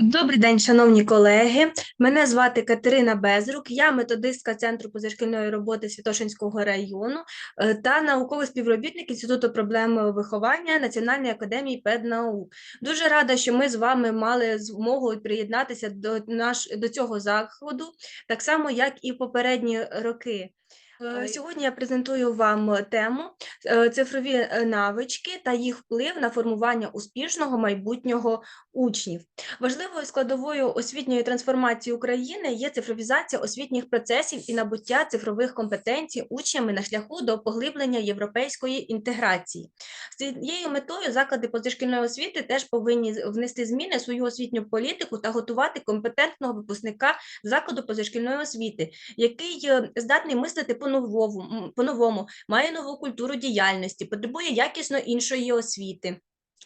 Добрий день, шановні колеги. Мене звати Катерина Безрук, я методистка Центру позашкільної роботи Святошинського району е, та науковий співробітник Інституту проблем виховання Національної академії педнаук. Дуже рада, що ми з вами мали змогу приєднатися до, наш, до цього заходу, так само, як і в попередні роки. Е, Сьогодні я презентую вам тему е, цифрові е, навички та їх вплив на формування успішного майбутнього учнів. Важливою складовою освітньої трансформації України є цифровізація освітніх процесів і набуття цифрових компетенцій учнями на шляху до поглиблення європейської інтеграції. З цією метою заклади позашкільної освіти теж повинні внести зміни в свою освітню політику та готувати компетентного випускника закладу позашкільної освіти, який здатний мислити по по-новому, по-новому, має нову культуру діяльності, потребує якісно іншої освіти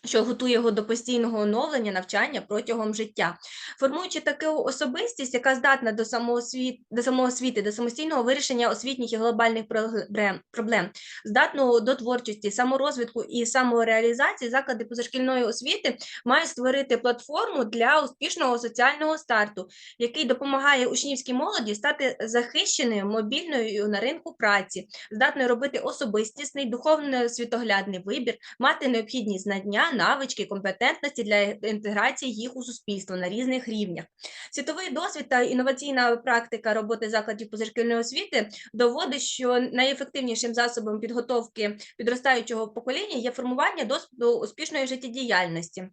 що готує його до постійного оновлення навчання протягом життя, формуючи таку особистість, яка здатна до самоосвіт, до самоосвіти, до самостійного вирішення освітніх і глобальних проблем, здатну до творчості, саморозвитку і самореалізації, заклади позашкільної освіти мають створити платформу для успішного соціального старту, який допомагає учнівській молоді стати захищеною мобільною на ринку праці, здатною робити особистісний, духовно світоглядний вибір, мати необхідні знання навички, компетентності для інтеграції їх у суспільство на різних рівнях. Світовий досвід та інноваційна практика роботи закладів позашкільної освіти доводить, що найефективнішим засобом підготовки підростаючого покоління є формування досвіду успішної життєдіяльності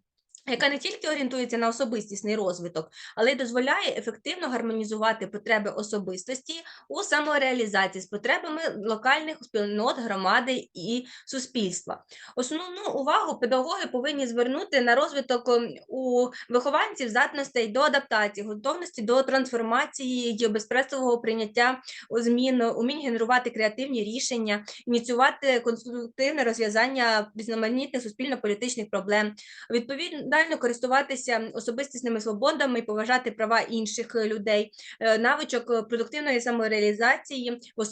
яка не тільки орієнтується на особистісний розвиток, але й дозволяє ефективно гармонізувати потреби особистості у самореалізації з потребами локальних спільнот, громади і суспільства. Основну увагу педагоги повинні звернути на розвиток у вихованців здатностей до адаптації, готовності до трансформації безпресового прийняття змін, умінь генерувати креативні рішення, ініціювати конструктивне розв'язання різноманітних суспільно-політичних проблем. Відповідно відповідально користуватися особистісними свободами і поважати права інших людей, е, навичок продуктивної самореалізації в,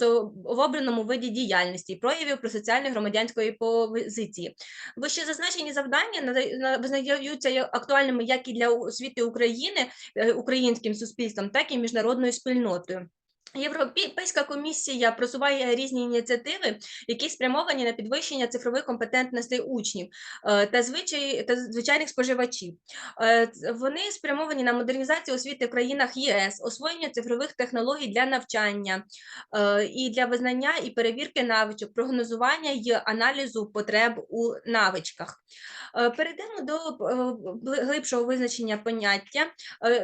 обраному виді діяльності, проявів про соціальної громадянської позиції. Вище зазначені завдання визнаються актуальними як і для освіти України е, українським суспільством, так і міжнародною спільнотою. Європейська комісія просуває різні ініціативи, які спрямовані на підвищення цифрових компетентностей учнів е, та звичай, та звичайних споживачів. Е, вони спрямовані на модернізацію освіти в країнах ЄС, освоєння цифрових технологій для навчання е, і для визнання і перевірки навичок, прогнозування і аналізу потреб у навичках. Перейдемо до глибшого визначення поняття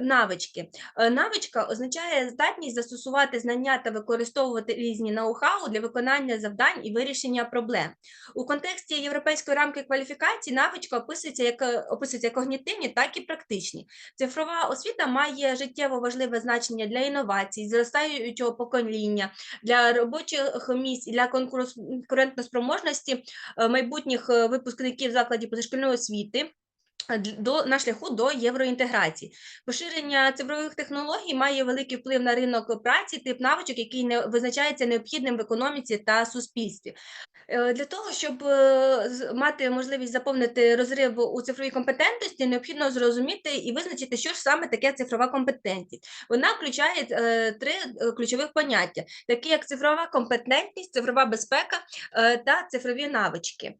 навички. Навичка означає здатність застосувати здобувати знання та використовувати різні ноу-хау для виконання завдань і вирішення проблем. У контексті європейської рамки кваліфікації навичка описується як описується як когнітивні, так і практичні. Цифрова освіта має життєво важливе значення для інновацій, зростаючого покоління, для робочих місць, для конкурентоспроможності е, майбутніх е, випускників закладів позашкільної освіти до на шляху до євроінтеграції. Поширення цифрових технологій має великий вплив на ринок праці, тип навичок, який не визначається необхідним в економіці та суспільстві. Е, для того, щоб е, мати можливість заповнити розрив у цифровій компетентності, необхідно зрозуміти і визначити, що ж саме таке цифрова компетентність. Вона включає е, три ключових поняття, такі як цифрова компетентність, цифрова безпека та цифрові навички.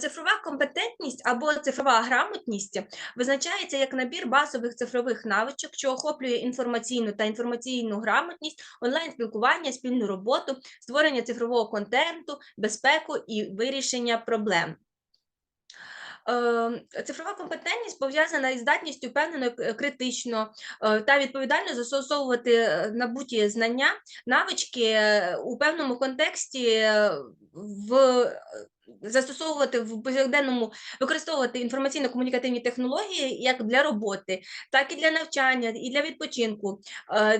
Цифрова компетентність або цифрова грамотність визначається як набір базових цифрових навичок, що охоплює інформаційну та інформаційну грамотність, онлайн-спілкування, спільну роботу, створення цифрового контенту, безпеку безпеку і вирішення проблем. Е, цифрова компетентність пов'язана із здатністю впевнено критично е, та відповідально застосовувати е, набуті знання, навички у певному контексті в застосовувати в повсякденному використовувати інформаційно-комунікативні технології як для роботи, так і для навчання, і для відпочинку,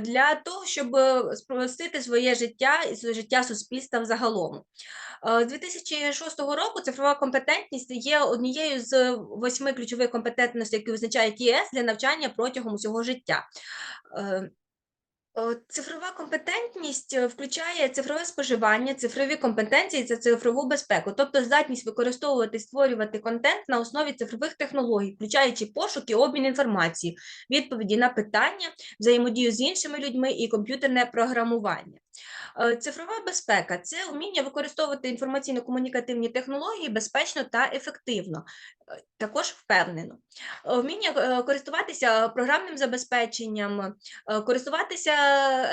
для того, щоб спростити своє життя і життя суспільства взагалом. З 2006 року цифрова компетентність є однією з восьми ключових компетентностей, які визначають ЄС для навчання протягом усього життя. Цифрова компетентність е, включає цифрове споживання, цифрові компетенції та цифрову безпеку, тобто здатність використовувати створювати контент на основі цифрових технологій, включаючи пошук обмін інформацією, відповіді на питання, взаємодію з іншими людьми і комп'ютерне програмування. Е, Цифрова безпека це вміння використовувати інформаційно-комунікативні технології безпечно та ефективно, також впевнено. Е, Вміння е, користуватися програмним забезпеченням, е, користуватися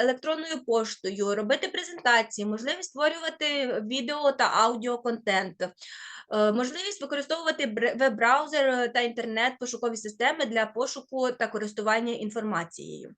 електронною поштою, робити презентації, можливість створювати відео та аудіоконтент, можливість використовувати веб-браузер та інтернет-пошукові системи для пошуку та користування інформацією.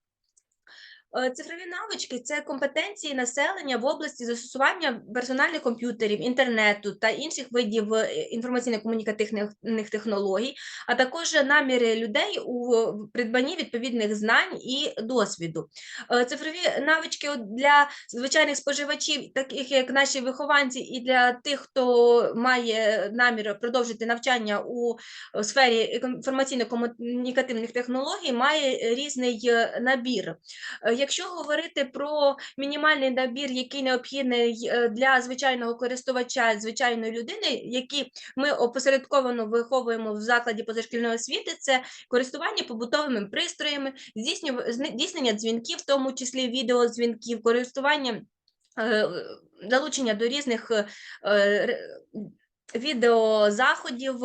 Е, Цифрові навички це компетенції населення в області застосування персональних комп'ютерів, інтернету та інших видів е, інформаційно-комунікативних технологій, а також наміри людей у придбанні відповідних знань і досвіду. Е, Цифрові навички для звичайних споживачів, таких як наші вихованці, і для тих, хто має намір продовжити навчання у сфері інформаційно-комунікативних технологій, має різний набір. Якщо говорити про мінімальний набір, який необхідний е, для звичайного користувача, звичайної людини, які ми опосередковано виховуємо в закладі позашкільної освіти, це користування побутовими пристроями, здійснення дзвінків, в тому числі відеодзвінків, користування е, залучення до різних е, відеозаходів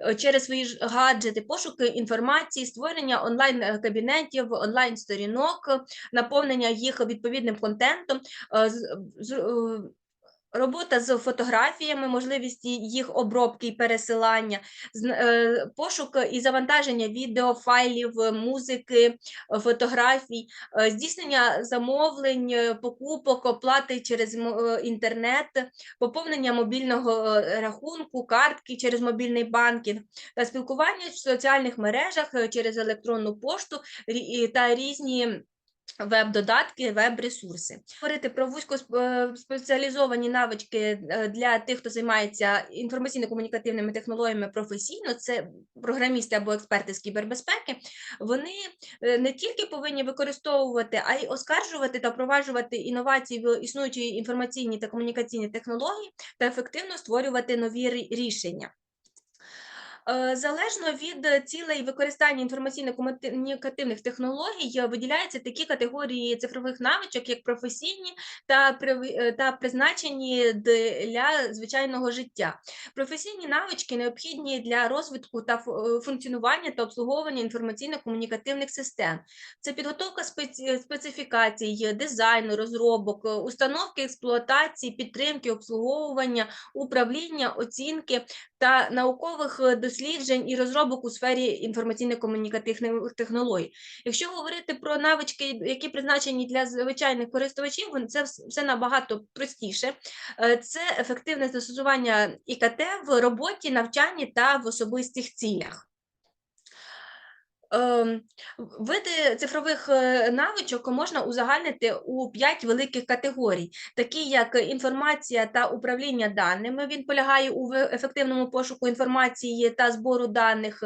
е, через свої гаджети, пошуки інформації, створення онлайн-кабінетів, онлайн-сторінок, наповнення їх відповідним контентом, е, е, робота з фотографіями, можливість їх обробки і пересилання, е, пошук і завантаження відео, файлів, музики, фотографій, е, здійснення замовлень, е, покупок, оплати через інтернет, поповнення мобільного рахунку, картки через мобільний банкінг та спілкування в соціальних мережах через електронну пошту та різні веб-додатки, веб-ресурси. Говорити про вузькоспеціалізовані навички е, для тих, хто займається інформаційно-комунікативними технологіями професійно, це програмісти або експерти з кібербезпеки. Вони е, не тільки повинні використовувати, а й оскаржувати та впроваджувати інновації в існуючі інформаційні та комунікаційні технології та ефективно створювати нові рішення. Е, Залежно від е, цілей використання інформаційно-комунікативних технологій е, виділяються такі категорії цифрових навичок, як професійні та та призначені для звичайного життя. Професійні навички необхідні для розвитку та фу- функціонування та обслуговування інформаційно-комунікативних систем. Це підготовка специфікацій, дизайну, розробок, установки експлуатації, підтримки, обслуговування, управління, оцінки та наукових е, досліджень і розробок у сфері інформаційно-комунікативних технологій. Якщо говорити про навички, які призначені для звичайних користувачів, це все набагато простіше. Е, Це ефективне застосування ІКТ в роботі, навчанні та в особистих цілях. Ем, Види цифрових е, навичок можна узагальнити у п'ять великих категорій, такі як інформація та управління даними. Він полягає у ефективному пошуку інформації та збору даних.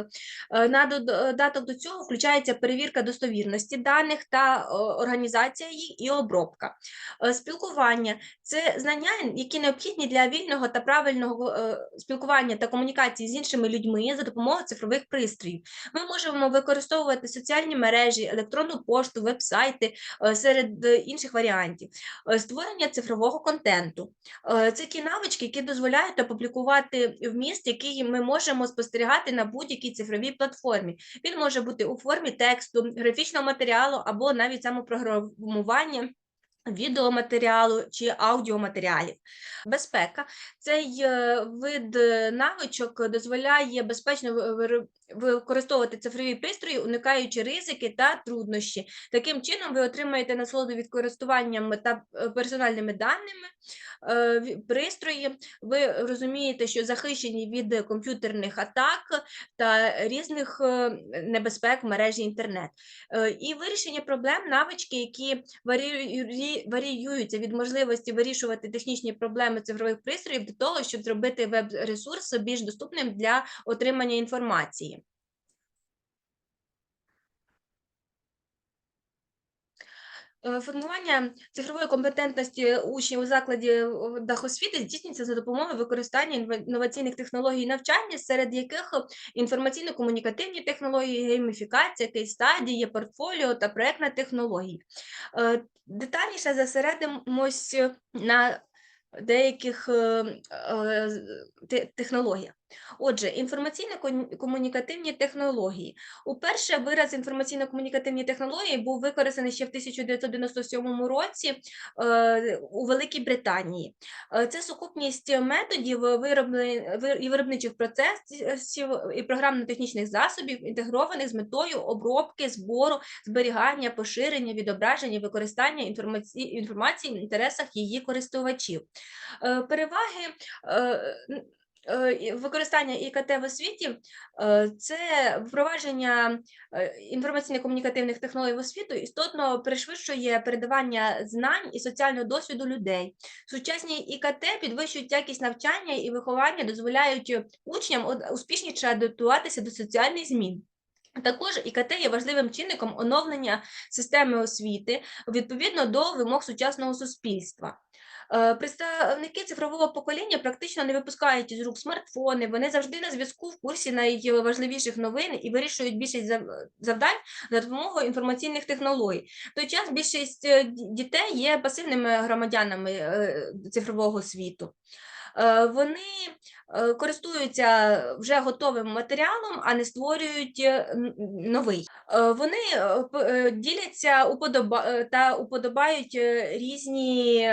Е, На додаток до цього включається перевірка достовірності даних та е, організація їх і обробка. Е, Спілкування це знання, які необхідні для вільного та правильного е, спілкування та комунікації з іншими людьми за допомогою цифрових пристроїв. Ми можемо використовувати соціальні мережі, електронну пошту, веб-сайти е, серед е, інших варіантів. Е, Створення цифрового контенту. Це ті навички, які дозволяють опублікувати вміст, який ми можемо спостерігати на будь-якій цифровій платформі. Він може бути у формі тексту, графічного матеріалу або навіть самопрограмування. Відеоматеріалу чи аудіоматеріалів. Безпека цей е, вид е, навичок дозволяє безпечно використовувати цифрові пристрої, уникаючи ризики та труднощі. Таким чином, ви отримаєте насолоду від користуванням та е, персональними даними пристрої. Ви розумієте, що захищені від комп'ютерних атак та різних небезпек в мережі інтернет. І вирішення проблем, навички, які варіюють варіюються від можливості вирішувати технічні проблеми цифрових пристроїв до того, щоб зробити веб-ресурс більш доступним для отримання інформації. Формування цифрової компетентності учнів у закладі е, дахосвіти здійснюється за допомогою використання інноваційних технологій навчання, серед яких інформаційно-комунікативні технології, гейміфікація, кейс-стадії, портфоліо та проектна технології. Е, Детальніше зосередимось на деяких е, е, технологіях. Отже, інформаційно-комунікативні технології. Уперше вираз інформаційно-комунікативні технології був використаний ще в 1997 році е, у Великій Британії. Е, Це сукупність методів виробничих процесів і програмно-технічних засобів, інтегрованих з метою обробки, збору, зберігання, поширення, відображення, використання інформації, в інтересах її користувачів. Е, Переваги використання ІКТ в освіті е, це впровадження е, інформаційно-комунікативних технологій в освіту істотно пришвидшує передавання знань і соціального досвіду людей. Сучасні ІКТ підвищують якість навчання і виховання, дозволяють учням успішніше адаптуватися до соціальних змін. Також ІКТ є важливим чинником оновлення системи освіти відповідно до вимог сучасного суспільства. Е, Представники цифрового покоління практично не випускають із рук смартфони, вони завжди на зв'язку в курсі найважливіших новин і вирішують більшість зав- завдань за допомогою інформаційних технологій. В той час більшість е, дітей є пасивними громадянами е, цифрового світу. Вони користуються вже готовим матеріалом, а не створюють новий. Вони діляться та уподобають різні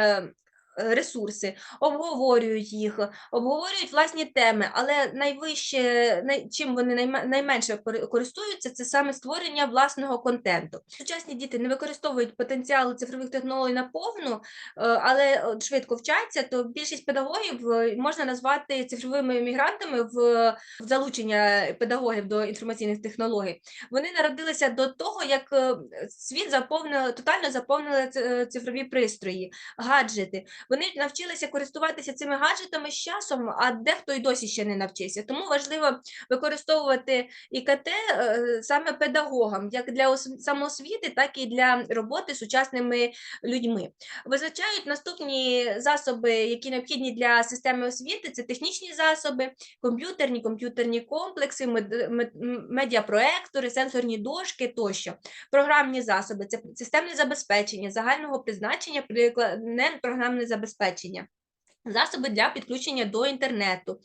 ресурси, обговорюють їх, обговорюють власні теми, але найвище, най- чим вони найме- найменше кори- користуються, це саме створення власного контенту. Сучасні діти не використовують потенціал цифрових технологій наповну, е, але швидко вчаться, то більшість педагогів е, можна назвати цифровими мігрантами в залучення педагогів до інформаційних технологій. Вони народилися до того, як е, світ заповнив тотально заповнили цифрові пристрої, гаджети. Вони навчилися користуватися цими гаджетами з часом, а дехто й досі ще не навчився. Тому важливо використовувати ІКТ е, саме педагогам, як для самоосвіти, так і для роботи з сучасними людьми. Визначають наступні засоби, які необхідні для системи освіти: це технічні засоби, комп'ютерні, комп'ютерні комплекси, мед- мед- медіапроектори, сенсорні дошки тощо. Програмні засоби це системне забезпечення загального призначення, прикладне програмне забезпечення. Засоби для підключення до інтернету,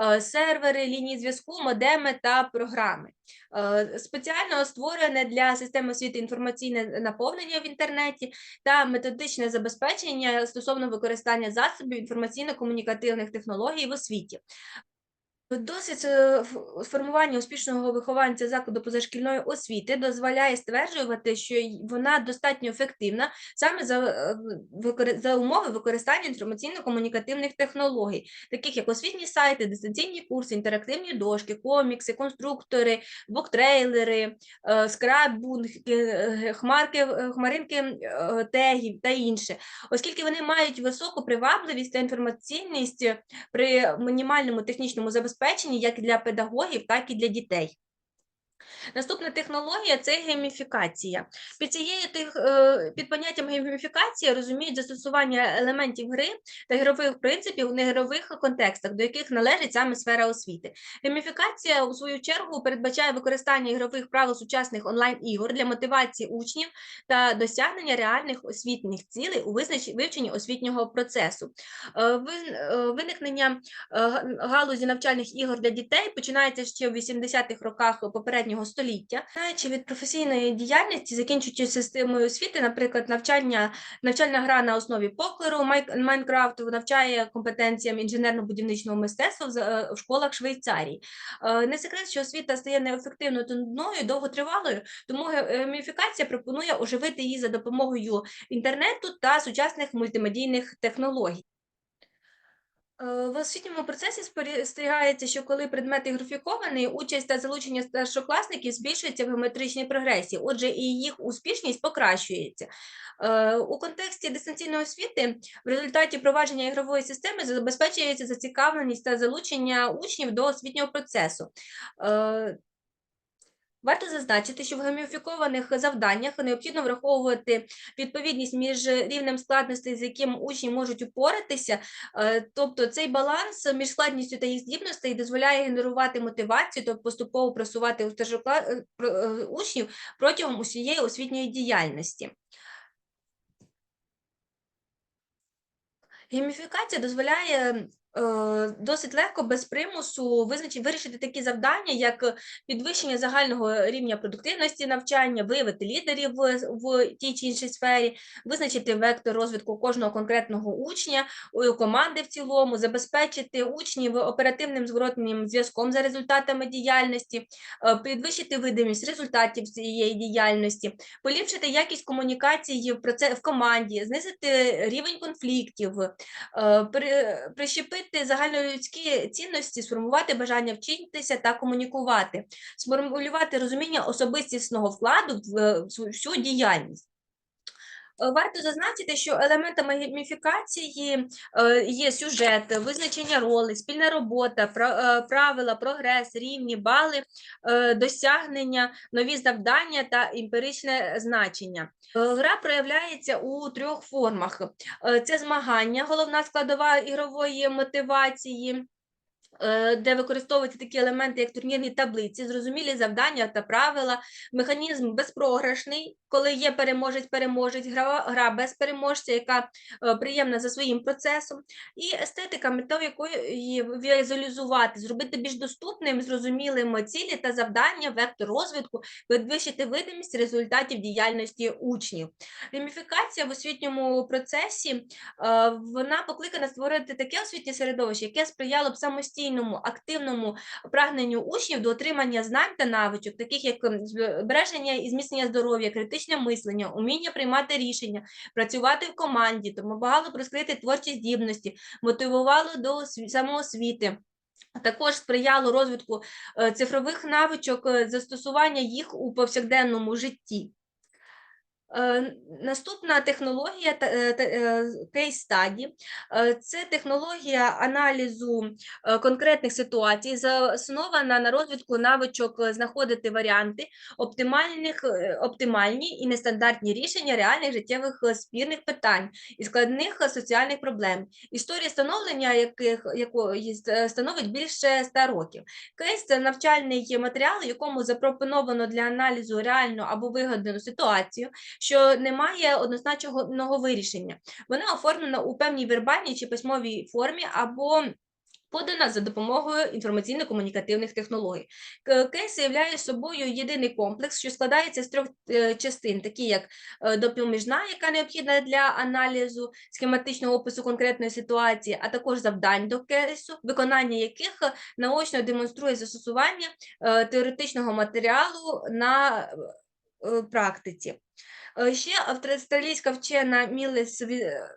е, сервери, лінії зв'язку, модеми та програми. Е, Спеціально створене для системи освіти інформаційне наповнення в інтернеті та методичне забезпечення стосовно використання засобів інформаційно-комунікативних технологій в освіті. Досвід е, формування успішного вихованця закладу позашкільної освіти дозволяє стверджувати, що вона достатньо ефективна саме за, е, за умови використання інформаційно-комунікативних технологій, таких як освітні сайти, дистанційні курси, інтерактивні дошки, комікси, конструктори, буктрейлери, е, скраббунги, е, хмарки, хмаринки тегів та інше, оскільки вони мають високу привабливість та інформаційність при мінімальному технічному забезпеченні як для педагогів, так і для дітей. Наступна технологія це гейміфікація. Під цією е, під поняттям гейміфікація розуміють застосування елементів гри та ігрових принципів у неігрових контекстах, до яких належить саме сфера освіти. Гейміфікація, у свою чергу, передбачає використання ігрових правил сучасних онлайн-ігор для мотивації учнів та досягнення реальних освітніх цілей у вивченні освітнього процесу. Е, е, Виникнення галузі навчальних ігор для дітей починається ще в 80-х роках попереднього століття. Починаючи від професійної діяльності, закінчуючи системою освіти, наприклад, навчання, навчальна гра на основі поклеру, Май- Майнкрафту навчає компетенціям інженерно-будівничного мистецтва в е, в школах Швейцарії. Е, Не секрет, що освіта стає неефективною та нудною, довготривалою, тому ге- гейміфікація пропонує оживити її за допомогою інтернету та сучасних мультимедійних технологій. Е, В освітньому процесі спостерігається, що коли предмет ігрофікований, участь та залучення старшокласників збільшується в геометричній прогресії, отже, і їх успішність покращується. Е, У контексті дистанційної освіти в результаті провадження ігрової системи забезпечується зацікавленість та залучення учнів до освітнього процесу. Варто зазначити, що в гейміфікованих завданнях необхідно враховувати відповідність між рівнем складності, з яким учні можуть упоратися, е, тобто цей баланс між складністю та їх здібностей дозволяє генерувати мотивацію, тобто поступово просувати у е, е, учнів протягом усієї освітньої діяльності. Гейміфікація дозволяє досить легко, без примусу, визначити, вирішити такі завдання, як підвищення загального рівня продуктивності навчання, виявити лідерів в, в тій чи іншій сфері, визначити вектор розвитку кожного конкретного учня, команди в цілому, забезпечити учнів оперативним зворотним зв'язком за результатами діяльності, е, підвищити видимість результатів цієї діяльності, поліпшити якість комунікації в в команді, знизити рівень конфліктів, е, при- загальнолюдські цінності, сформувати бажання вчитися та комунікувати, сформулювати розуміння особистісного вкладу в всю діяльність. Е, Варто зазначити, що елементами гейміфікації е, є сюжет, визначення ролей, спільна робота, е, правила, прогрес, рівні, бали, досягнення, нові завдання та емпіричне значення. Гра проявляється у трьох формах: це змагання, головна складова ігрової мотивації. Е, Де використовуються такі елементи, як турнірні таблиці, зрозумілі завдання та правила, механізм безпрограшний, коли є переможець-переможець, гра, гра без переможця, яка е, приємна за своїм процесом, і естетика, метою якої візуалізувати, зробити більш доступним, зрозумілим цілі та завдання, вектор розвитку, підвищити видимість результатів діяльності учнів. Гейміфікація в освітньому процесі е, вона покликана створити таке освітнє середовище, яке сприяло б самостійному, активному прагненню учнів до отримання знань та навичок, таких як ем, збереження і зміцнення здоров'я, критичне мислення, уміння приймати рішення, працювати в команді, допомагало розкрити творчі здібності, мотивувало до осві- самоосвіти. Також сприяло розвитку е, цифрових навичок, е, застосування їх у повсякденному житті. Е, Наступна технологія та- е, study. Е, Це технологія аналізу конкретних ситуацій, заснована на розвитку навичок знаходити варіанти оптимальних, оптимальні і нестандартні рішення реальних життєвих спірних питань і складних соціальних проблем. Історія становлення яких якої становить більше 100 років. Кейс це навчальний матеріал, якому запропоновано для аналізу реальну або вигадану ситуацію, що не має однозначного вирішення. Вона оформлена у певній вербальній чи письмовій формі або подана за допомогою інформаційно-комунікативних технологій. Кейс являє собою єдиний комплекс, що складається з трьох е, частин, такі як е, допоміжна, яка необхідна для аналізу схематичного опису конкретної ситуації, а також завдань до кейсу, виконання яких наочно демонструє застосування е, теоретичного матеріалу на практиці. Е, Ще австралійська вчена Мілес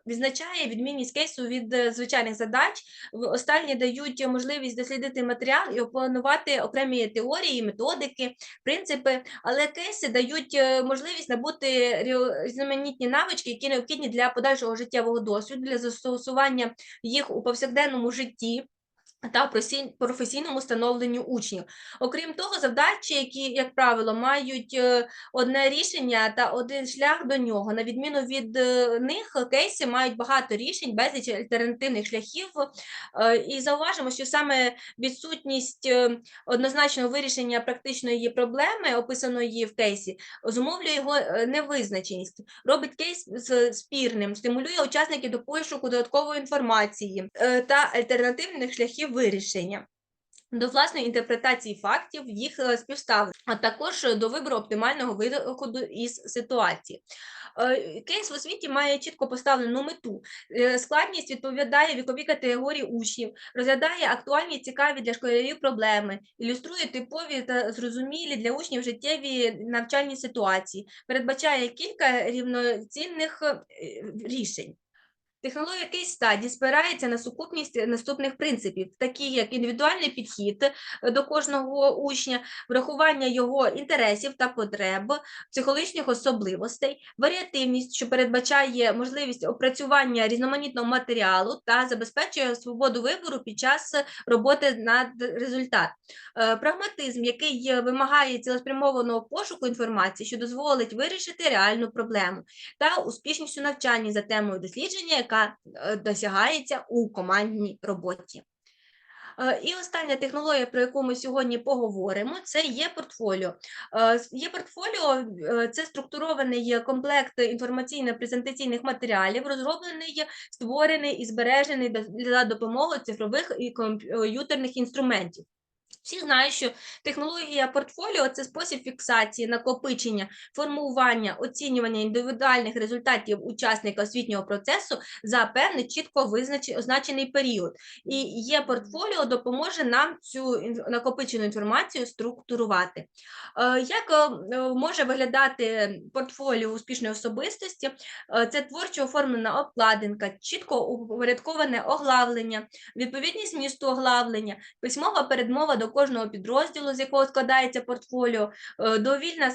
відзначає відмінність кейсу від е, звичайних задач. Останні дають можливість дослідити матеріал і опанувати окремі теорії, методики, принципи, але кейси дають е, можливість набути різноманітні навички, які необхідні для подальшого життєвого досвіду, для застосування їх у повсякденному житті. Та професійному становленню учнів. Окрім того, завдачі, які, як правило, мають е, одне рішення та один шлях до нього. На відміну від е, них, кейси мають багато рішень, безліч альтернативних шляхів. Е, І зауважимо, що саме відсутність однозначного вирішення практичної проблеми, описаної в кейсі, зумовлює його невизначеність, робить кейс спірним, стимулює учасників до пошуку додаткової інформації та альтернативних шляхів вирішення. До власної інтерпретації фактів, їх е, співставлення, а також до вибору оптимального виходу із ситуації. Е, Кейс в освіті має чітко поставлену мету. Е, Складність відповідає віковій категорії учнів, розглядає актуальні і цікаві для школярів проблеми, ілюструє типові та зрозумілі для учнів життєві навчальні ситуації, передбачає кілька рівноцінних рішень. Технологія Case Study спирається на сукупність наступних принципів, такі як індивідуальний підхід е, до кожного учня, врахування його інтересів та потреб, психологічних особливостей, варіативність, що передбачає можливість опрацювання різноманітного матеріалу та забезпечує свободу вибору під час роботи над результат, Е, прагматизм, який вимагає цілеспрямованого пошуку інформації, що дозволить вирішити реальну проблему, та успішність у навчанні за темою дослідження, яка е, досягається у командній роботі. Е, І остання технологія, про яку ми сьогодні поговоримо, це є портфоліо. Е, Є портфоліо це структурований комплект інформаційно-презентаційних матеріалів, розроблений, створений і збережений за допомогою цифрових і комп'ютерних інструментів. Всі знають, що технологія портфоліо це спосіб фіксації, накопичення, формування, оцінювання індивідуальних результатів учасника освітнього процесу за певний чітко визнач- означений період. І є портфоліо допоможе нам цю накопичену інформацію структурувати. Е, Як е, може виглядати портфоліо успішної особистості? Е, Це творчо оформлена обкладинка, чітко упорядковане оглавлення, відповідність змісту оглавлення, письмова передмова до кожного підрозділу, з якого складається портфоліо, е, довільна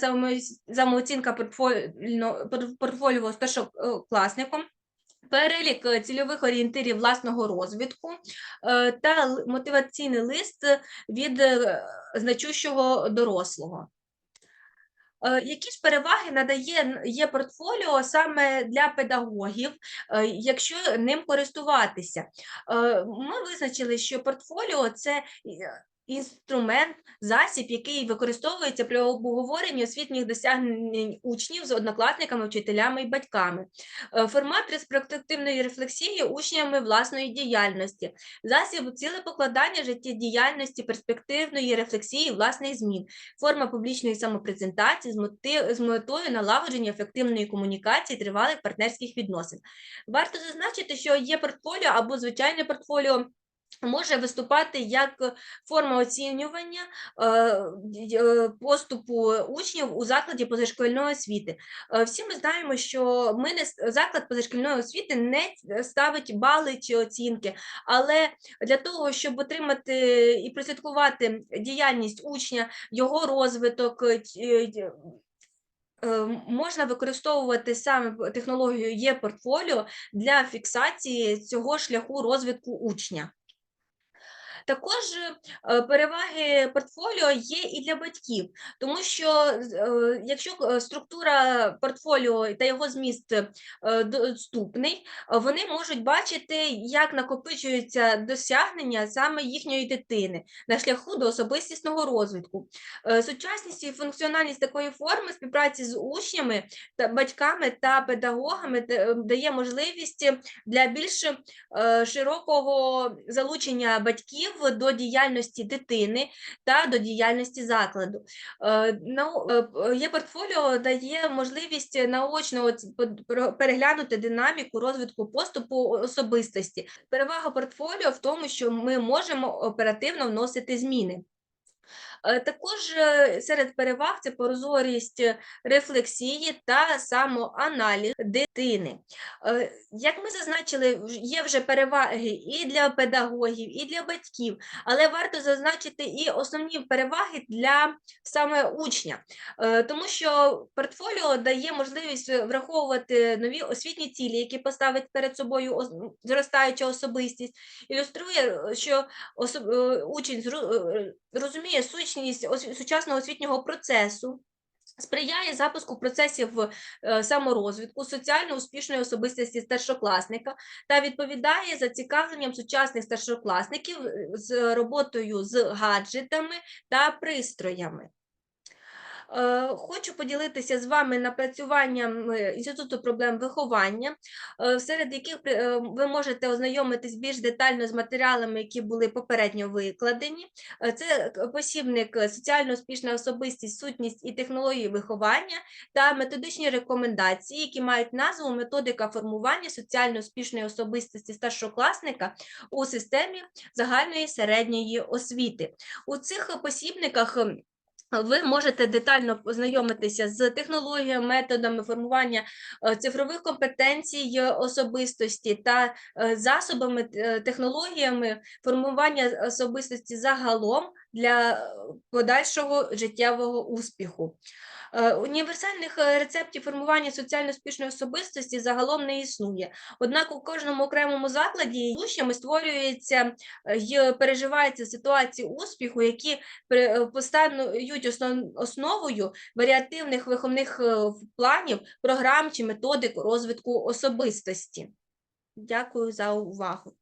самооцінка портфоліо, портфоліо старшокласником, перелік е, цільових орієнтирів власного розвитку е, та мотиваційний лист від значущого дорослого. Які ж переваги надає є портфоліо саме для педагогів, якщо ним користуватися? Ми визначили, що портфоліо це інструмент, засіб, який використовується при обговоренні освітніх досягнень учнів з однокласниками, вчителями і батьками. Е, Формат ретроспективної рефлексії учнями власної діяльності, засіб цілепокладання життєдіяльності, перспективної рефлексії власних змін, форма публічної самопрезентації з, мети, з метою налагодження ефективної комунікації тривалих партнерських відносин. Варто зазначити, що є портфоліо або звичайне портфоліо. Може виступати як форма оцінювання е, е, поступу учнів у закладі позашкільної освіти. Е, Всі ми знаємо, що ми не заклад позашкільної освіти не ставить бали чи оцінки, але для того, щоб отримати і прослідкувати діяльність учня, його розвиток. Можна використовувати саме технологію є-портфоліо для фіксації цього шляху розвитку учня. Також е, переваги портфоліо є і для батьків, тому що е, якщо е, структура портфоліо та його зміст доступний, вони можуть бачити, як накопичуються досягнення саме їхньої дитини на шляху до особистісного розвитку. Сучасність і функціональність такої форми співпраці з учнями та батьками та педагогами дає можливість для більш широкого залучення батьків до діяльності дитини та до діяльності закладу. Е, нау- е, п- Є портфоліо дає можливість наочно переглянути динаміку розвитку поступу особистості. Перевага портфоліо в тому, що ми можемо оперативно вносити зміни. Е, Також е, серед переваг це прозорість е, рефлексії та самоаналіз дитини. Як ми зазначили, є вже переваги і для педагогів, і для батьків, але варто зазначити і основні переваги для саме учня, тому що портфоліо дає можливість враховувати нові освітні цілі, які поставить перед собою зростаюча особистість, ілюструє, що учень розуміє сущність ос- сучасного освітнього процесу. Сприяє запуску процесів е, саморозвитку, соціально успішної особистості старшокласника та відповідає зацікавленням сучасних старшокласників е, з роботою з гаджетами та пристроями. Е, Хочу поділитися з вами напрацюванням е, Інституту проблем виховання, е, серед яких ви можете ознайомитись більш детально з матеріалами, які були попередньо викладені. Це посібник соціально успішна особистість, сутність і технології виховання та методичні рекомендації, які мають назву Методика формування соціально успішної особистості старшокласника у системі загальної середньої освіти. У цих посібниках ем, ви можете детально познайомитися з технологіями, методами формування е, цифрових компетенцій особистості та е, засобами, е, технологіями формування особистості загалом для подальшого життєвого успіху. Е, Універсальних е, рецептів формування соціально успішної особистості загалом не існує. Однак у кожному окремому закладі учнями створюється е, й переживаються ситуації успіху, які постануть основою варіативних виховних планів, програм чи методик розвитку особистості. Дякую за увагу.